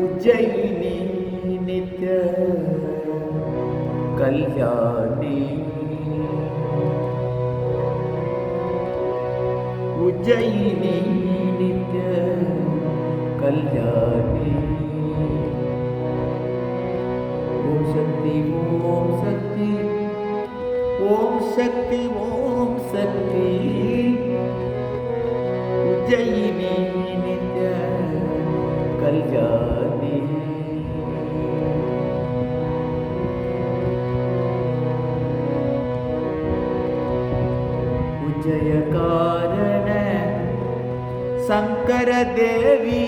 உஜ்ஜயினி நித்ய கல்யாணி. உஜ்ஜயினி நித்ய கல்யாணி. ஓம் சக்தி ஓம் சக்தி ஓம் சக்தி ஓம் சக்தி. उज्जयिनी नित्य कल्याणी उज्जय कारण शंकर देवी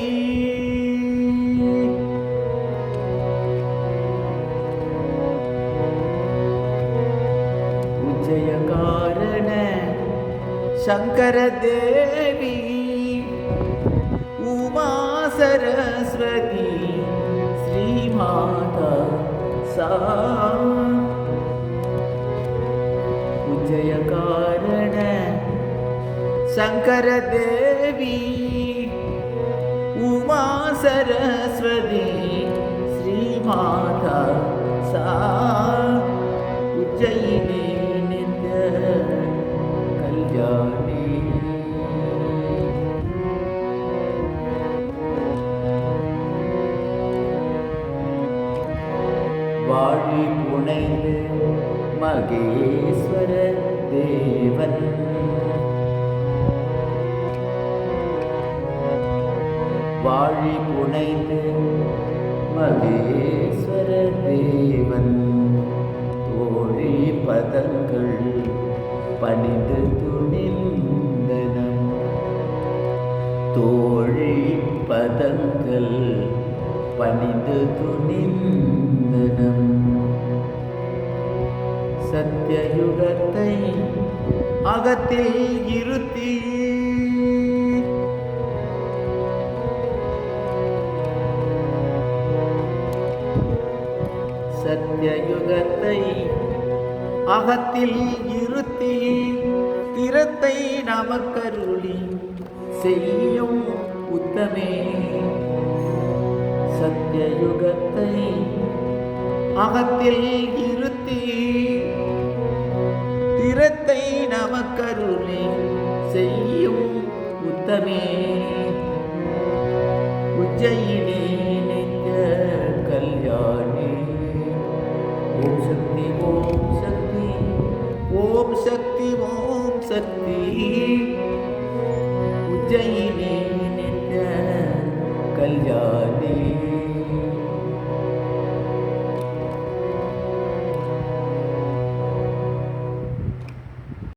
उज्जय कारण शंकर देवी उमा सरस्वती श्रीमाता सा उज्जय कारण शंकर देवी उमा सरस्वती श्रीमाता सा வாழி புனைந்து மகேஸ்வர தேவன். வாழி புனைந்து மகேஸ்வர தேவன். தோழி பதங்கள் பணிந்து துணிந்தனம். தோழி பதங்கள் பணிந்து துணிந்த சத்தியயுகத்தை அகத்தில் இருத்தி சத்தியயுகத்தை அகத்தில் இருத்தி திறத்தை நமக்கருளி செய்யும் உத்தமே. சத்தியயுகத்தை அகத்தில் இருத்தி திறத்தை நமக்கருளி செய்யும் உத்தமே உஜ்ஜயினி நித்ய கல்யாணி ஓம் சக்தி ஓம் சக்தி ஓம் சக்தி ஓம் சக்தி உஜ்ஜயினி நித்ய கல்யாணி